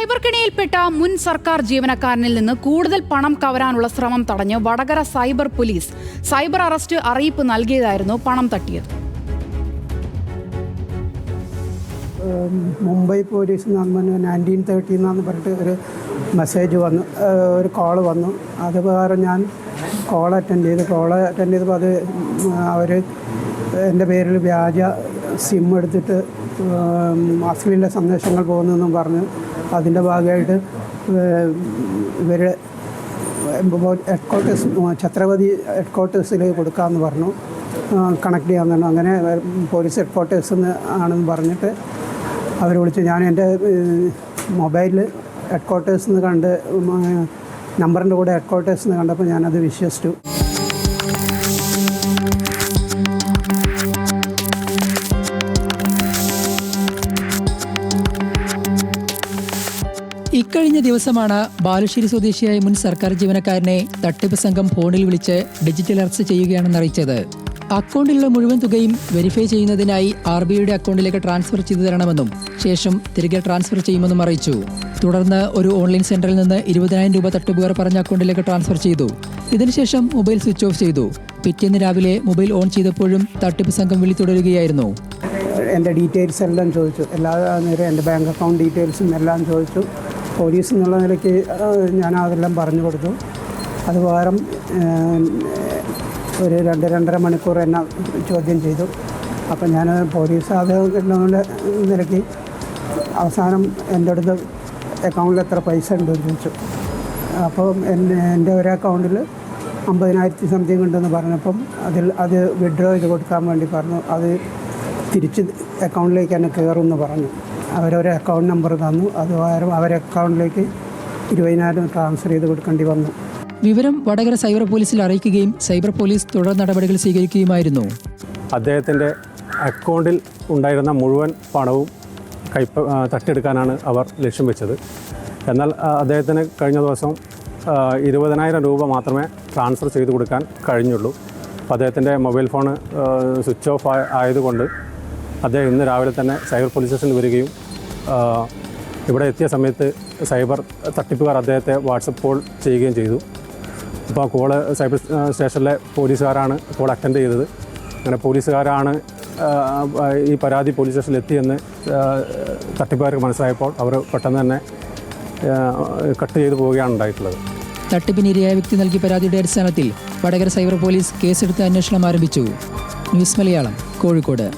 Cyber കിണിയിൽപ്പെട്ട മുൻ സർക്കാർ ജീവനക്കാരനിൽ നിന്ന് കൂടുതൽ പണം കവരാനുള്ള ശ്രമം തടഞ്ഞ് Vadakara cyber police cyber arrest അറിയിപ്പ് നൽകിയതായിരുന്നു പണം തട്ടിയത്. മുംബൈ പോലീസ് നയന്റീൻ തേർട്ടി എന്നാന്ന് പറഞ്ഞിട്ട് ഒരു മെസ്സേജ് വന്നു. ഒരു കോൾ വന്നു. അത് പ്രകാരം ഞാൻ കോൾ അറ്റൻഡ് ചെയ്തു. കോൾ അറ്റൻഡ് ചെയ്തപ്പോൾ അത് അവർ എന്റെ പേരിൽ വ്യാജ സിം എടുത്തിട്ട് അശ്ലീല സന്ദേശങ്ങൾ പോകുന്നതെന്നും പറഞ്ഞ് അതിന്റെ ഭാഗമായിട്ട് ഇവരുടെ ഹെഡ്ക്വാർട്ടേഴ്സ് ഛത്രപതി ഹെഡ് ക്വാർട്ടേഴ്സിൽ കൊടുക്കാമെന്ന് പറഞ്ഞു. കണക്ട് ചെയ്യാമെന്ന് പറഞ്ഞു. അങ്ങനെ പോലീസ് ഹെഡ് ക്വാർട്ടേഴ്സിൽ ആണെന്ന് പറഞ്ഞിട്ട് അവർ വിളിച്ചു. ഞാൻ എന്റെ മൊബൈലിൽ ഹെഡ് ക്വാർട്ടേഴ്സിൽ നിന്ന് കണ്ട് നമ്പറിന്റെ കൂടെ ഹെഡ് ക്വാർട്ടേഴ്സിൽ നിന്ന് കണ്ടപ്പോൾ ഞാനത് വിശ്വസിച്ചു. ഇക്കഴിഞ്ഞ ദിവസമാണ് ബാലുശ്ശേരി സ്വദേശിയായ മുൻ സർക്കാർ ജീവനക്കാരനെ തട്ടിപ്പ് സംഘം ഫോണിൽ വിളിച്ച് ഡിജിറ്റൽ അറസ്റ്റ് ചെയ്യുകയാണെന്ന് അറിയിച്ചത്. അക്കൗണ്ടിലുള്ള മുഴുവൻ തുകയും വെരിഫൈ ചെയ്യുന്നതിനായി ആർ ബി ഐയുടെ അക്കൗണ്ടിലേക്ക് ട്രാൻസ്ഫർ ചെയ്തു തരണമെന്നും ശേഷം തിരികെ ട്രാൻസ്ഫർ ചെയ്യുമെന്നും അറിയിച്ചു. തുടർന്ന് ഒരു ഓൺലൈൻ സെന്ററിൽ നിന്ന് ഇരുപതിനായിരം രൂപ തട്ടിപ്പുകാർ പറഞ്ഞ അക്കൗണ്ടിലേക്ക് ട്രാൻസ്ഫർ ചെയ്തു. ഇതിനുശേഷം മൊബൈൽ സ്വിച്ച് ഓഫ് ചെയ്തു. പിറ്റേന്ന് രാവിലെ മൊബൈൽ ഓൺ ചെയ്തപ്പോഴും തട്ടിപ്പ് സംഘം വിളി തുടരുകയായിരുന്നു. എന്റെ ഡീറ്റെയിൽസ് എല്ലാം ചോദിച്ചു. എല്ലാ നേരം എന്റെ ബാങ്ക് അക്കൗണ്ട് ഡീറ്റെയിൽസും എല്ലാം ചോദിച്ചു. പോലീസ് എന്നുള്ള നിലയ്ക്ക് ഞാൻ അതെല്ലാം പറഞ്ഞു കൊടുത്തു. അത് പകരം ഒരു രണ്ട് രണ്ടര മണിക്കൂർ എന്നെ ചോദ്യം ചെയ്തു. അപ്പം ഞാൻ പോലീസ് അത് എന്നുള്ള നിലയ്ക്ക് അവസാനം എന്റെ അടുത്ത് അക്കൗണ്ടിൽ എത്ര പൈസ ഉണ്ടെന്ന് ചോദിച്ചു. അപ്പം എന്റെ എന്റെ ഒരു അക്കൗണ്ടിൽ അമ്പതിനായിരത്തി സംതിങ് ഉണ്ടെന്ന് പറഞ്ഞപ്പം അതിൽ അത് വിഡ്രോ ചെയ്ത് കൊടുക്കാൻ വേണ്ടി പറഞ്ഞു. അത് തിരിച്ച് അക്കൗണ്ടിലേക്ക് തന്നെ കയറുമെന്ന് പറഞ്ഞു. അവരൊരു അക്കൗണ്ട് നമ്പർ തന്നു. അത് അവരെ അക്കൗണ്ടിലേക്ക് ഇരുപതിനായിരം ട്രാൻസ്ഫർ ചെയ്ത് കൊടുക്കേണ്ടി വന്നു. വിവരം വടകര സൈബർ പോലീസിൽ അറിയിക്കുകയും സൈബർ പോലീസ് തുടർ നടപടികൾ സ്വീകരിക്കുകയുമായിരുന്നു. അദ്ദേഹത്തിന്റെ അക്കൗണ്ടിൽ ഉണ്ടായിരുന്ന മുഴുവൻ പണവും കൈപ്പ തട്ടിയെടുക്കാനാണ് അവർ ലക്ഷ്യം വെച്ചത്. എന്നാൽ അദ്ദേഹത്തിന് കഴിഞ്ഞ ദിവസം ഇരുപതിനായിരം രൂപ മാത്രമേ ട്രാൻസ്ഫർ ചെയ്ത് കൊടുക്കാൻ കഴിഞ്ഞുള്ളൂ. അപ്പോൾ അദ്ദേഹത്തിന്റെ മൊബൈൽ ഫോൺ സ്വിച്ച് ഓഫ് ആയതുകൊണ്ട് അദ്ദേഹം ഇന്ന് രാവിലെ തന്നെ സൈബർ പോലീസ് സ്റ്റേഷനിൽ വരികയും ഇവിടെ എത്തിയ സമയത്ത് സൈബർ തട്ടിപ്പുകാർ അദ്ദേഹത്തെ വാട്സപ്പ് കോൾ ചെയ്യുകയും ചെയ്തു. അപ്പോൾ ആ കോൾ സൈബർ സ്റ്റേഷനിലെ പോലീസുകാരാണ് കോൾ അറ്റൻഡ് ചെയ്തത്. അങ്ങനെ പോലീസുകാരാണ് ഈ പരാതി പോലീസ് സ്റ്റേഷനിൽ എത്തിയെന്ന് തട്ടിപ്പുകാർക്ക് മനസ്സിലായപ്പോൾ അവർ പെട്ടെന്ന് തന്നെ കട്ട് ചെയ്തു പോവുകയാണ് ഉണ്ടായിട്ടുള്ളത്. തട്ടിപ്പിനിരയായ വ്യക്തി നൽകിയ പരാതിയുടെ അടിസ്ഥാനത്തിൽ വടകര സൈബർ പോലീസ് കേസെടുത്ത് അന്വേഷണം ആരംഭിച്ചു. ന്യൂസ് മലയാളം കോഴിക്കോട്.